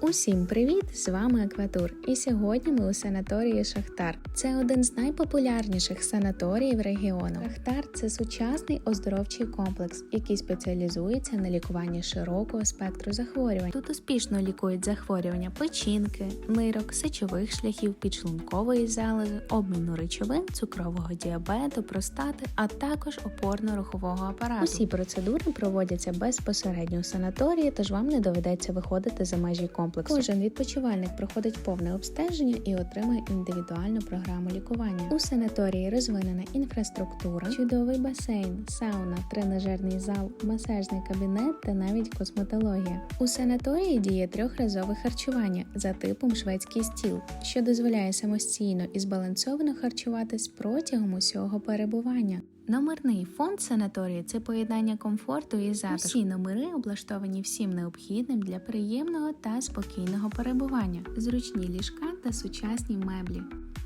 Усім привіт! З вами Акватур. І сьогодні ми у санаторії Шахтар. Це один з найпопулярніших санаторіїв регіону. Шахтар це сучасний оздоровчий комплекс, який спеціалізується на лікуванні широкого спектру захворювань. Тут успішно лікують захворювання печінки, нирок, сечових шляхів, підшлункової залози, обміну речовин, цукрового діабету, простати, а також опорно-рухового апарату. Усі процедури проводяться безпосередньо у санаторії, тож вам не доведеться виходити за межі комплексу. Кожен відпочивальник проходить повне обстеження і отримує індивідуальну програму лікування. У санаторії розвинена інфраструктура, чудовий басейн, сауна, тренажерний зал, масажний кабінет та навіть косметологія. У санаторії діє трьохразове харчування за типом шведський стіл, що дозволяє самостійно і збалансовано харчуватись протягом усього перебування. Номерний фонд санаторії це поєднання комфорту і затишку. Усі номери облаштовані всім необхідним для приємного та спокійного перебування, зручні ліжка та сучасні меблі,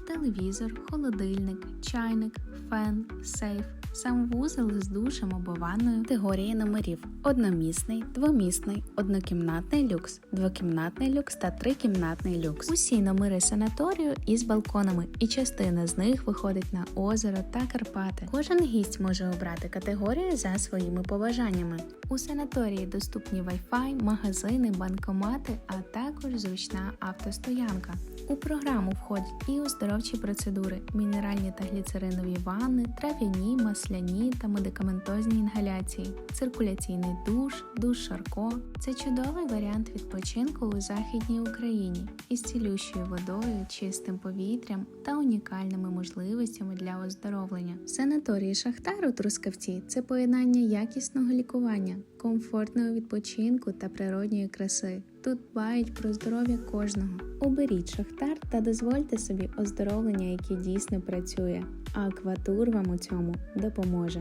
телевізор, холодильник, чайник, фен, сейф. Сам вузол з душем або ванною категорії номерів: одномісний, двомісний, однокімнатний люкс, двокімнатний люкс та трикімнатний люкс. Усі номери санаторію із балконами, і частина з них виходить на озеро та Карпати. Кожен гість може обрати категорію за своїми побажаннями. У санаторії доступні Wi-Fi, магазини, банкомати, а також зручна автостоянка. У програму входять і оздоровчі процедури, мінеральні та гліцеринові ванни, трав'яні, масляні та медикаментозні інгаляції, циркуляційний душ, душ Шарко. Це чудовий варіант відпочинку у західній Україні із цілющою водою, чистим повітрям та унікальними можливостями для оздоровлення. Санаторії Шахтар у Трускавці це поєднання якісного лікування, комфортного відпочинку та природньої краси. Тут дбають про здоров'я кожного. Оберіть шахтар та дозвольте собі оздоровлення, яке дійсно працює. Акватур вам у цьому допоможе.